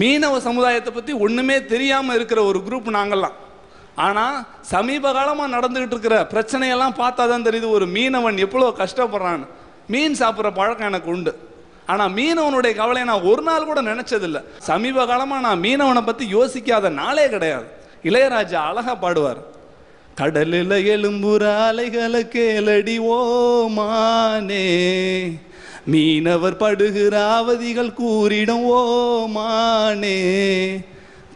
மீனவ சமுதாயத்தை பற்றி ஒன்றுமே தெரியாமல் இருக்கிற ஒரு குரூப் நாங்கள்லாம். ஆனால் சமீப காலமாக நடந்துக்கிட்டு இருக்கிற பிரச்சனையெல்லாம் பார்த்தா தான் தெரியுது ஒரு மீனவன் எவ்வளோ கஷ்டப்படுறான்னு. மீன் சாப்பிட்ற பழக்கம் எனக்கு உண்டு. ஆனால் மீனவனுடைய கவலையை நான் ஒரு நாள் கூட நினச்சதில்லை. சமீப காலமாக நான் மீனவனை பற்றி யோசிக்காத நாளே கிடையாது. இளையராஜா அழகா பாடுவார். கடலில் எலும்புற அலைகளை கேளடி ஓமானே மீனவர் படுகிற அவதிகள் கூறிடும் ஓமானே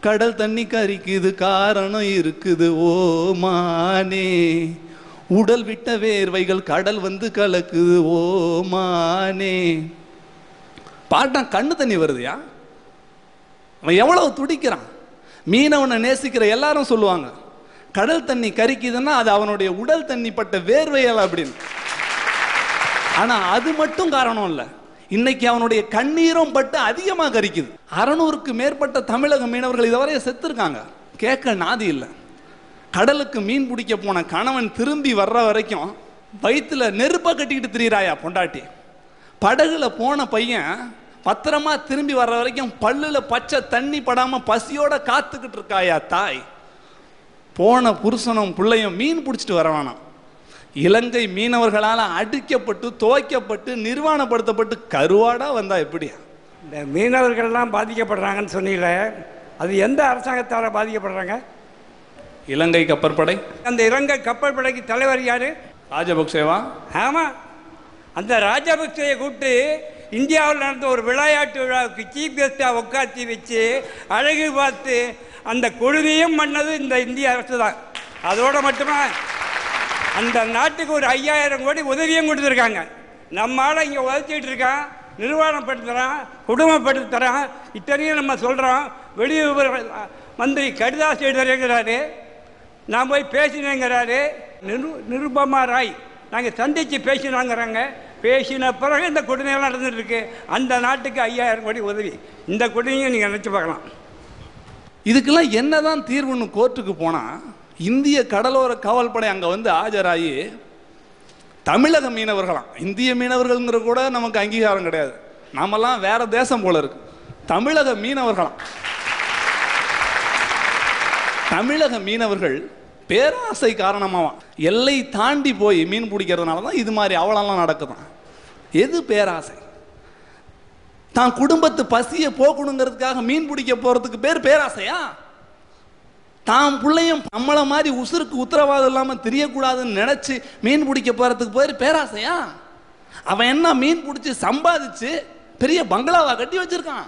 கடல் தண்ணி கரிக்குது காரணம் இருக்குது ஓமானே உடல் விட்ட வேர்வைகள் கடல் வந்து கலக்குது ஓமானே பாட்டான் கண்ணு தண்ணி வருதுயா? அவன் எவ்வளவு துடிக்கிறான்? மீனவனை நேசிக்கிற எல்லாரும் சொல்லுவாங்க கடல் தண்ணி கரிக்குதுன்னா அது அவனுடைய உடல் தண்ணி பட்ட வேர்வையால் அப்படின்னு. ஆனால் அது மட்டும் காரணம் இல்லை. இன்னைக்கு அவனுடைய கண்ணீரும் பட்டு அதிகமாக கரிக்குது அறநூறுக்கு மேற்பட்ட தமிழக மீனவர்கள் இதுவரைய செத்துருக்காங்க. கேட்க நாதி இல்லை. கடலுக்கு மீன் பிடிக்க போன கணவன் திரும்பி வர்ற வரைக்கும் வயிற்றுல நெருப்பை கட்டிக்கிட்டு திரியிறாயா பொண்டாட்டி. படகுல போன பையன் பத்திரமா திரும்பி வர்ற வரைக்கும் பல்லுல பச்சை தண்ணி படாம பசியோட காத்துக்கிட்டு இருக்காயா தாய். போன புருஷனும் பிள்ளையும் மீன் பிடிச்சிட்டு வரவானாம் இலங்கை மீனவர்களால் அடிக்கப்பட்டு துவைக்கப்பட்டு நிர்வாணப்படுத்தப்பட்டு கருவாடா வந்தா எப்படியா? இந்த மீனவர்கள்லாம் பாதிக்கப்படுறாங்கன்னு சொன்னீங்களே அது எந்த அரசாங்கத்தால் பாதிக்கப்படுறாங்க? இலங்கை கப்பற்படை அந்த இலங்கை கப்பல் படைக்கு தலைவர் யாரு? ராஜபக்சேவா? ஆமாம் அந்த ராஜபக்சேயை கூப்பிட்டு இந்தியாவில் நடந்த ஒரு விளையாட்டு விழாவுக்கு சீஃப் கெஸ்டாக உட்காத்தி வச்சு அழகு பார்த்து அந்த கொடுமையும் பண்ணது இந்த இந்திய அரசு தான் அதோட மட்டுமா? அந்த நாட்டுக்கு ஒரு ஐயாயிரம் கோடி உதவியும் கொடுத்துருக்காங்க. நம்ம இங்கே உதச்சிட்டு இருக்கான் நிர்வாணப்படுத்துகிறான் குடும்பப்படுத்துகிறான் இத்தனையும் நம்ம சொல்கிறோம் வெளியுறவு மந்திரி கடிதாஸ் எழுதுறேங்கிறாரு நான் போய் பேசினேங்கிறாரு. நிரு நிருபமா ராய் நாங்கள் சந்தித்து பேசினாங்கிறாங்க. பேசின பிறகு இந்த கொடுமையெல்லாம் நடந்துட்டுருக்கு. அந்த நாட்டுக்கு ஐயாயிரம் கோடி உதவி. இந்த கொடுமையும் நீங்கள் நினச்சி பார்க்கலாம். இதுக்கெல்லாம் என்னதான் தீர்வுன்னு கோர்ட்டுக்கு போனால் இந்திய கடலோர காவல்படை அங்கே வந்து ஆஜராகி தமிழக மீனவர்களாம். இந்திய மீனவர்கள்ங்கிற கூட நமக்கு அங்கீகாரம் கிடையாது. நாமெல்லாம் வேற தேசம் போல இருக்கு. தமிழக மீனவர்களாம். தமிழக மீனவர்கள் பேராசை காரணமாக எல்லை தாண்டி போய் மீன் பிடிக்கிறதுனால தான் இது மாதிரி அவலம்லாம் நடக்குதான். எது பேராசை? தான் குடும்பத்து பசியை போக்கணுங்கிறதுக்காக மீன் பிடிக்க போகிறதுக்கு பேர் பேராசையா? தான் பிள்ளையும் நம்மளை மாதிரி உசுருக்கு உத்தரவாதம் இல்லாமல் தெரியக்கூடாதுன்னு நினச்சி மீன் பிடிக்க போகிறதுக்கு போயிரு பேராசையா? அவன் என்ன மீன் பிடிச்சி சம்பாதிச்சு பெரிய பங்களாவா கட்டி வச்சிருக்கான்?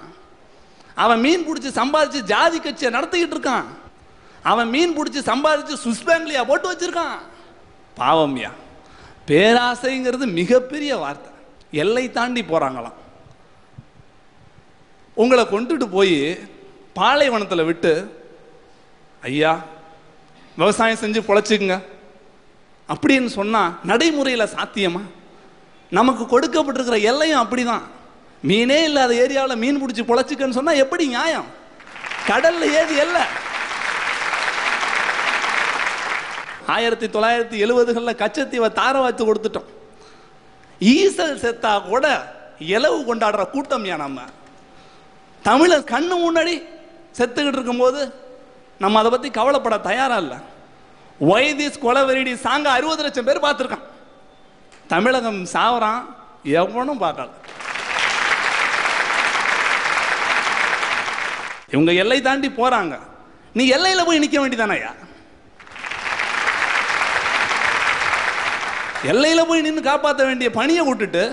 அவன் மீன் பிடிச்சி சம்பாதிச்சு ஜாதி கட்சியை நடத்திக்கிட்டு இருக்கான். அவன் மீன் பிடிச்சி சம்பாதிச்சு சுவிஸ் ஃபேமிலியாக போட்டு வச்சிருக்கான். பாவம்யா பேராசைங்கிறது மிகப்பெரிய வார்த்தை. எல்லை தாண்டி போகிறாங்களாம் உங்களை கொண்டுட்டு போய் பாலைவனத்தில் விட்டு ஐயா விவசாயம் செஞ்சு பொழைச்சிக்குங்க. அப்படின்னு சொன்னால் நடைமுறையில் சாத்தியமா? நமக்கு கொடுக்கப்பட்டிருக்கிற எல்லையும் அப்படிதான். மீனே இல்லாத ஏரியாவில் மீன் பிடிச்சி பொழைச்சிக்கன்னு சொன்னால் எப்படி நியாயம்? கடல்ல ஏது எல்லை. ஆயிரத்தி தொள்ளாயிரத்தி எழுபதுகளில் கச்சத்தீவை தார வாத்து கொடுத்துட்டோம். ஈசல் செத்தா கூட இலவு கொண்டாடுற கூட்டம் ஏன் நம்ம? தமிழர் கண்ணு முன்னாடி செத்துக்கிட்டு இருக்கும்போது நம்ம அதை பற்றி கவலைப்பட தயாராக இல்லை. வைதிஸ் கொலவெறிடி சாங்க அறுபது லட்சம் பேர் பார்த்துருக்கான். தமிழகம் சாவறான் எவனும் பார்க்கல. இவங்க எல்லை தாண்டி போகிறாங்க நீ எல்லையில போய் நிற்க வேண்டியதானயா எல்லையில போய் நின்று காப்பாற்ற வேண்டிய பணியை விட்டுட்டு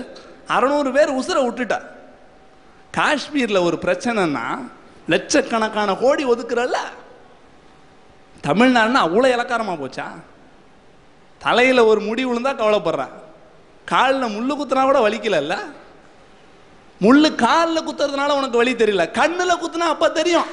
அறநூறு பேர் உசுரை விட்டுட்டா. காஷ்மீரில் ஒரு பிரச்சனைன்னா லட்சக்கணக்கான கோடி ஒதுக்குறல்ல. தமிழ்நாடுனா அவ்வளோ இலக்காரமாக போச்சா? தலையில் ஒரு முடி விழுந்தா கவலைப்படுறான். காலில் முள்ளு குத்துனா கூட வலிக்கலல்ல? முள்ளு காலில் குத்துறதுனால உனக்கு வலி தெரியல. கண்ணில் குத்துனா அப்போ தெரியும்.